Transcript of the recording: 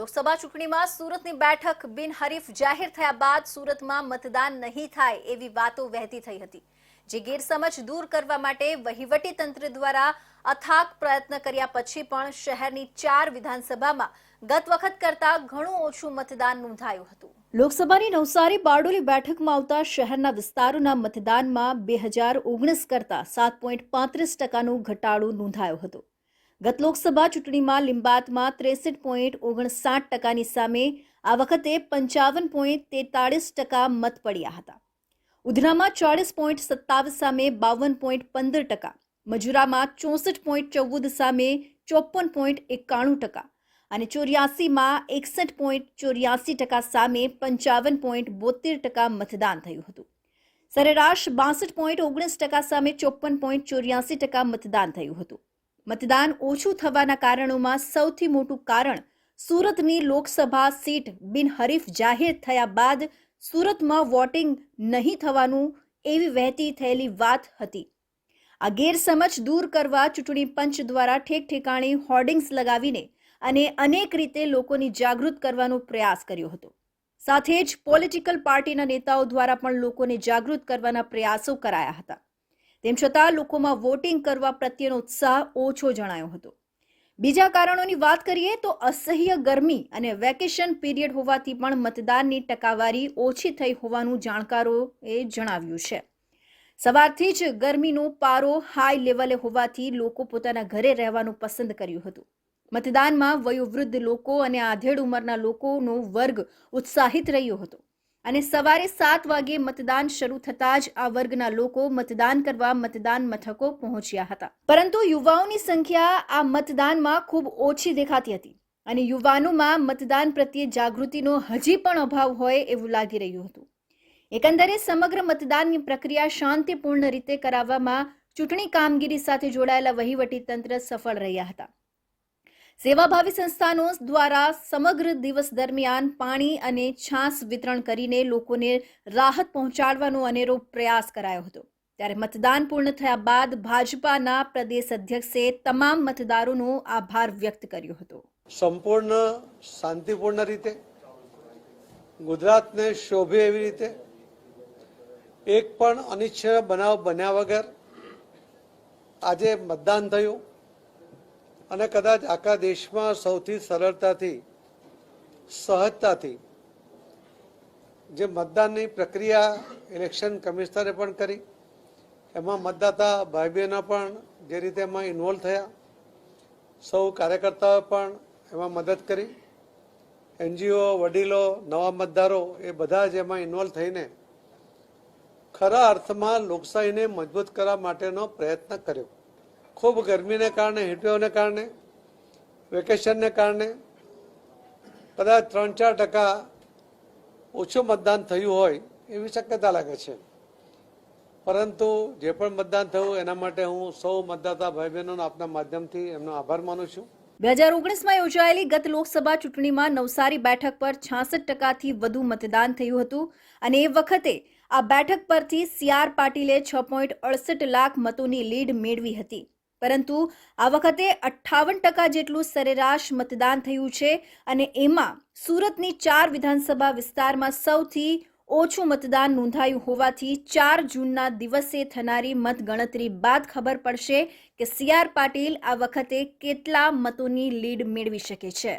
લોકસભા ચૂંટણીમાં સુરતની બેઠક બિનહરીફ જાહેર થયા બાદ સુરતમાં મતદાન નહીં થાય એવી વાતો વહેતી થઈ હતી. જે ગેરસમજ દૂર કરવા માટે વહીવટી તંત્ર દ્વારા અથાગ પ્રયત્ન કર્યા પછી પણ શહેરની ચાર વિધાનસભામાં ગત વખત કરતા ઘણું ઓછું મતદાન નોંધાયું હતું. લોકસભાની નવસારી બારડોલી બેઠકમાં આવતા શહેરના વિસ્તારોના મતદાનમાં બે હજાર ઓગણીસ કરતા સાત પોઈન્ટ પાંત્રીસ ટકાનો ઘટાડો નોંધાયો હતો. ગત લોકસભા ચૂંટણીમાં લિંબાતમાં ત્રેસઠ પોઈન્ટ ઓગણસાઠ ટકાની સામે આ વખતે પંચાવન પોઈન્ટ તેતાળીસ ટકા મત પડ્યા હતા. ઉધનામાં ચોળીસ પોઈન્ટ સત્તાવીસ સામે બાવન પોઈન્ટ પંદર ટકા. મજુરામાં ચોસઠ પોઈન્ટ ચૌદ સામે ચોપન પોઈન્ટ એકાણું ટકા. અને ચોર્યાસીમાં એકસઠ પોઈન્ટ ચોર્યાસી ટકા સામે પંચાવન પોઈન્ટ બોતેર ટકા મતદાન થયું હતું. સરેરાશ બાસઠ પોઈન્ટ ઓગણીસ ટકા સામે ચોપન પોઈન્ટ ચોર્યાસી ટકા મતદાન થયું હતું. મતદાન ઓછું થવાના કારણોમાં સૌથી મોટું કારણ સુરતની લોકસભા સીટ બિનહરીફ જાહેર થયા બાદ સુરતમાં વોટિંગ નહીં થવાનું એવી વહેતી થયેલી વાત હતી. આ ગેરસમજ દૂર કરવા ચૂંટણી પંચ દ્વારા ઠેક ઠેકાણે હોર્ડિંગ્સ લગાવીને અને અનેક રીતે લોકોની જાગૃત કરવાનો પ્રયાસ કર્યો હતો. સાથે જ પોલિટિકલ પાર્ટીના નેતાઓ દ્વારા પણ લોકોને જાગૃત કરવાના પ્રયાસો કરાયા હતા. તેમ છતાં લોકોમાં વોટિંગ કરવા પ્રત્યેનો ઉત્સાહ ઓછો જણાયો હતો. બીજા કારણોની વાત કરીએ તો અસહ્ય ગરમી અને વેકેશન પીરિયડ હોવાથી પણ મતદાનની ટકાવારી ઓછી થઈ હોવાનું જાણકારોએ જણાવ્યું છે. સવારથી જ ગરમીનો પારો હાઈ લેવલે હોવાથી લોકો પોતાના ઘરે રહેવાનું પસંદ કર્યું હતું. મતદાનમાં વયોવૃદ્ધ લોકો અને આધેડ ઉંમરના લોકોનો વર્ગ ઉત્સાહિત રહ્યો હતો. અને સવારે સાત વાગે મતદાન શરૂ થતાં જ આ વર્ગના લોકો મતદાન કરવા મતદાન મથકો પહોંચ્યા હતા. પરંતુ યુવાઓની સંખ્યા આ મતદાનમાં ખૂબ ઓછી દેખાતી હતી અને યુવાનોમાં મતદાન પ્રત્યે જાગૃતિનો હજી પણ અભાવ હોય એવું લાગી રહ્યું હતું. એકંદરે સમગ્ર મતદાનની પ્રક્રિયા શાંતિપૂર્ણ રીતે કરાવવામાં ચૂંટણી કામગીરી સાથે જોડાયેલા વહીવટી તંત્ર સફળ રહ્યા હતા. સેવાભાવી સંસ્થાનો દ્વારા સમગ્ર દિવસ દરમિયાન પાણી અને છાસ વિતરણ કરીને લોકોને રાહત પહોંચાડવાનો અનેરો પ્રયાસ કરાયો હતો. ત્યારે મતદાન પૂર્ણ થયા બાદ ભાજપાના પ્રદેશ અધ્યક્ષે તમામ મતદારોનો આભાર વ્યક્ત કર્યો હતો. સંપૂર્ણ, શાંતિપૂર્ણ રીતે, ગુજરાતને શોભે એવી રીતે, એક પણ અનિચ્છનીય બનાવ બન્યા વગર આજે મતદાન થયું. અને કદાચ આખા દેશમાં સૌથી સરળતાથી, સહજતાથી જે મતદાનની પ્રક્રિયા ઇલેક્શન કમિશનરે પણ કરી, એમાં મતદાતા ભાઈ બહેનો પણ જે રીતે એમાં ઇન્વોલ્વ થયા, સૌ કાર્યકર્તાઓ પણ એમાં મદદ કરી, એનજીઓ, વડીલો, નવા મતદારો એ બધા જ એમાં ઇન્વોલ્વ થઈને ખરા અર્થમાં લોકશાહીને મજબૂત કરવા માટેનો પ્રયત્ન કર્યો. ખૂબ ગરમીને કારણે હીટવેવને કારણે, વેકેશનને કારણે કદાચ ત્રણ ચાર ટકા ઓછું મતદાન થયું હોય એવી શક્યતા લાગે છે. પરંતુ જે પણ મતદાન થયું એના માટે હું સૌ મતદાતા ભાઈ બહેનોનો આપના માધ્યમથી એમનો આભાર માનું છું. બે હજાર ઓગણીસમાં યોજાયેલી ગત લોકસભા ચૂંટણીમાં નવસારી બેઠક પર છાસઠ ટકાથી વધુ મતદાન થયું હતું અને એ વખતે આ બેઠક પરથી સી આર પાટીલે છ પોઈન્ટ અડસઠ લાખ મતોની લીડ મેળવી હતી. પરંતુ આ વખતે અઠ્ઠાવન ટકા જેટલું સરેરાશ મતદાન થયું છે અને એમાં સુરતની ચાર વિધાનસભા વિસ્તારમાં સૌથી ઓછું મતદાન નોંધાયું હોવાથી ચાર જૂનના દિવસે થનારી મતગણતરી બાદ ખબર પડશે કે સી આર પાટીલ આ વખતે કેટલા મતોની લીડ મેળવી શકે છે.